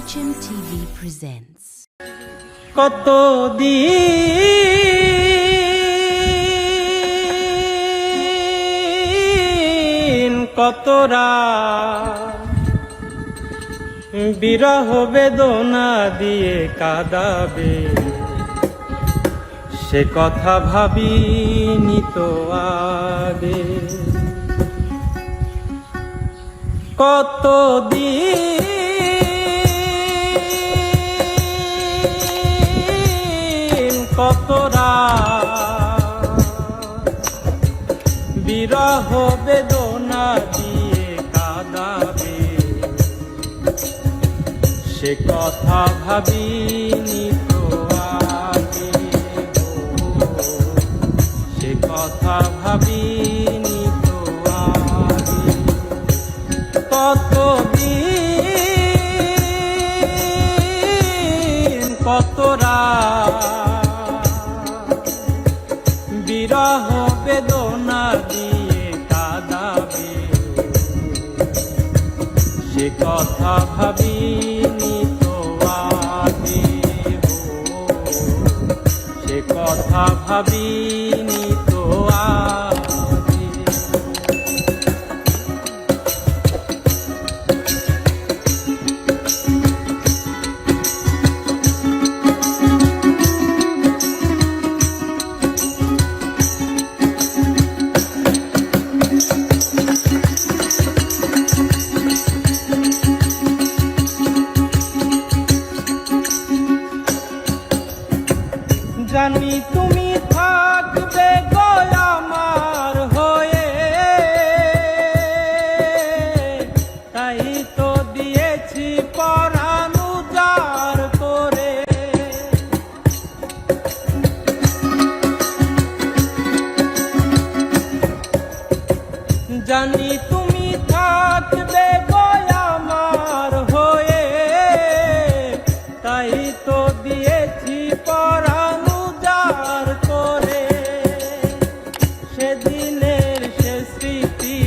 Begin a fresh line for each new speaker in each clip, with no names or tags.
HMTV presents.
কত দিন কত রাত বিরহ বেদনা দিয়ে কাদাবে সে কথা ভাবিনি তো আগে কত দিন কত রাত বিরহ বেদনা দিয়ে কাদাবে। সে কথা ভাবিনি তো আগে। সে কথা সে কথা ভাবিনি তো। সে কথা ভাবিনি জানি তুমি থাকবে আমার হয়ে। তাই তো দিয়েছি পরানু যার করে। সেদিনের সে স্মৃতি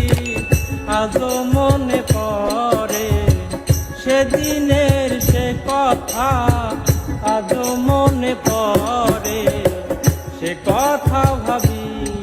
আজও মনে পড়ে। সেদিনের সে কথা আজও মনে পড়ে। সে কথা ভাবিনি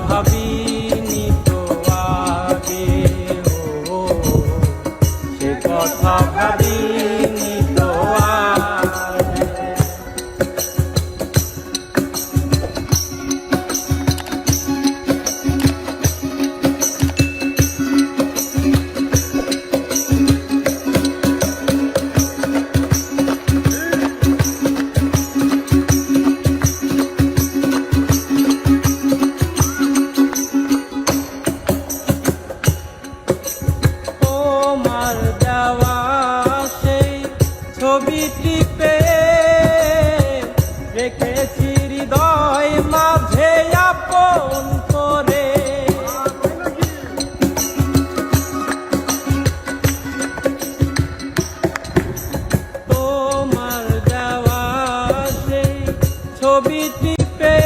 ছবিটি পে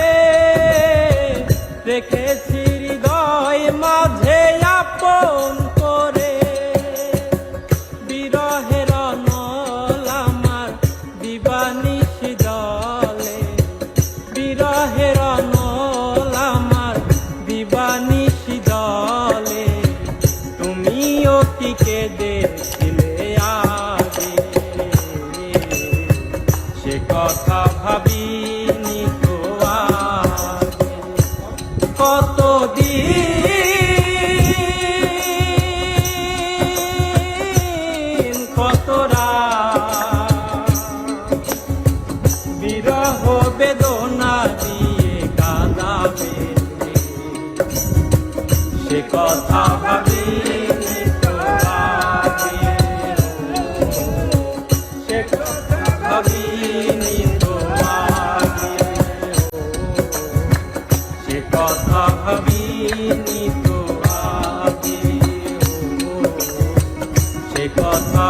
রেখেছি হৃদয় মাঝে আপন করে। বিরহের নল আমার দিবানিশি দলে। বিরহের নল আমার দিবানিশি দলে। তুমিও টিকে দেখছিলে ভাবিনি তো আগে সে কথা